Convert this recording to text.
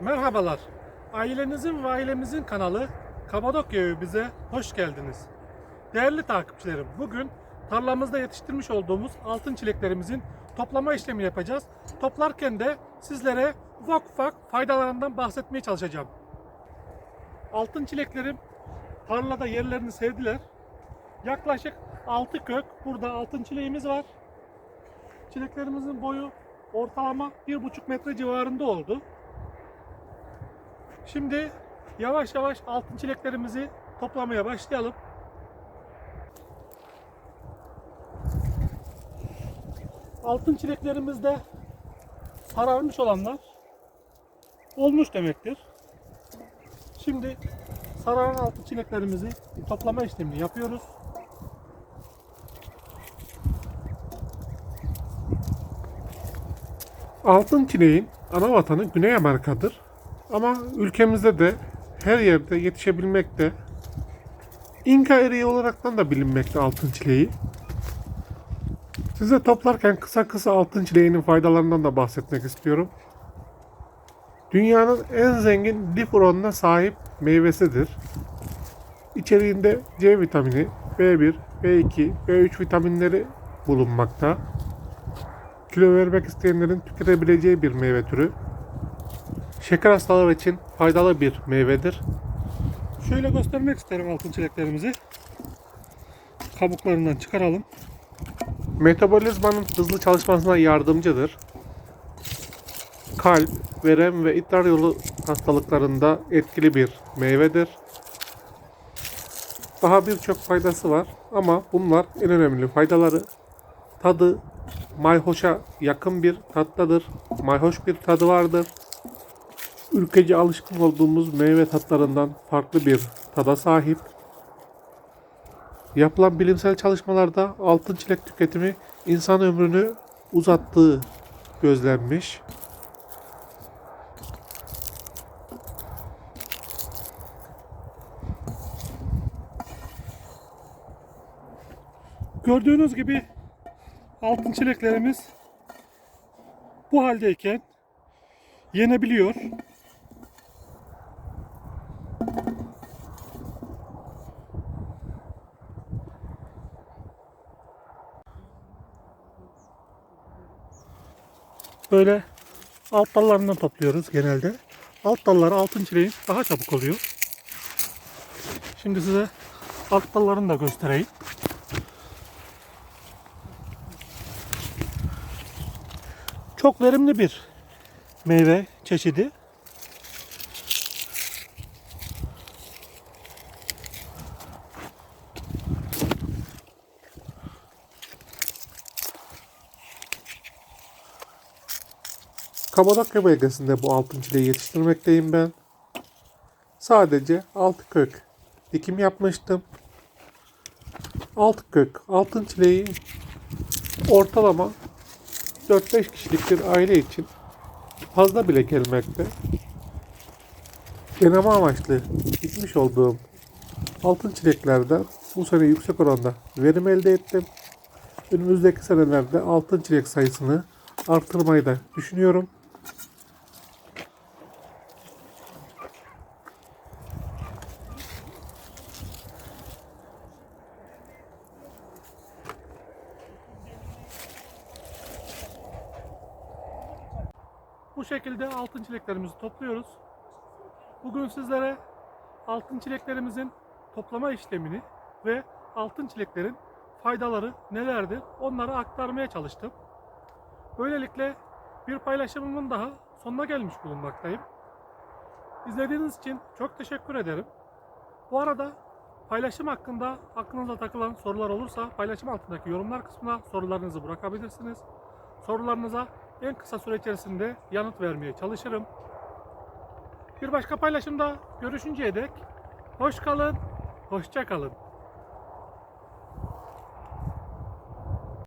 Merhabalar. Ailenizin ve ailemizin kanalı Kapadokya bize hoş geldiniz. Değerli takipçilerim, bugün tarlamızda yetiştirmiş olduğumuz altın çileklerimizin toplama işlemi yapacağız. Toplarken de sizlere ufak ufak faydalarından bahsetmeye çalışacağım. Altın çileklerim tarlada yerlerini sevdiler. Yaklaşık 6 kök burada altın çileğimiz var. Çileklerimizin boyu ortalama 1,5 metre civarında oldu. Şimdi yavaş yavaş altın çileklerimizi toplamaya başlayalım. Altın çileklerimizde sararmış olanlar olmuş demektir. Şimdi sararan altın çileklerimizi toplama işlemini yapıyoruz. Altın çileğin ana vatanı Güney Amerika'dır. Ama ülkemizde de her yerde yetişebilmekte. İnka eriği olaraktan da bilinmekte altın çileği. Size toplarken kısa kısa altın çileğinin faydalarından da bahsetmek istiyorum. Dünyanın en zengin lif sahip meyvesidir. İçeriğinde C vitamini, B1, B2, B3 vitaminleri bulunmakta. Kilo vermek isteyenlerin tüketebileceği bir meyve türü. Şeker hastaları için faydalı bir meyvedir. Şöyle göstermek isterim altın çileklerimizi. Kabuklarından çıkaralım. Metabolizmanın hızlı çalışmasına yardımcıdır. Kalp, verem ve idrar yolu hastalıklarında etkili bir meyvedir. Daha birçok faydası var ama bunlar en önemli faydaları. Tadı mayhoşa yakın bir tatlıdır. Mayhoş bir tadı vardır ülkece alışkın olduğumuz meyve tatlarından farklı bir tada sahip. Yapılan bilimsel çalışmalarda altın çilek tüketimi insan ömrünü uzattığı gözlenmiş. Gördüğünüz gibi altın çileklerimiz bu haldeyken yenebiliyor. Böyle alt dallarından topluyoruz genelde. Alt dalları altın çileğin daha çabuk oluyor. Şimdi size alt dallarını da göstereyim. Çok verimli bir meyve çeşidi. Kapadokya bölgesinde bu altın çileği yetiştirmekteyim ben. Sadece altı kök dikim yapmıştım. Altı kök altın çileği ortalama 4-5 kişilik bir aile için fazla bile gelmekte. Deneme amaçlı gitmiş olduğum altın çileklerden bu sene yüksek oranda verim elde ettim. Önümüzdeki senelerde altın çilek sayısını artırmayı da düşünüyorum. Bu şekilde altın çileklerimizi topluyoruz. Bugün sizlere altın çileklerimizin toplama işlemini ve altın çileklerin faydaları nelerdir onları aktarmaya çalıştım. Böylelikle bir paylaşımımın daha sonuna gelmiş bulunmaktayım. İzlediğiniz için çok teşekkür ederim. Bu arada paylaşım hakkında aklınıza takılan sorular olursa paylaşım altındaki yorumlar kısmına sorularınızı bırakabilirsiniz. Sorularınıza en kısa süre içerisinde yanıt vermeye çalışırım. Bir başka paylaşımda görüşünceye dek hoş kalın, hoşça kalın.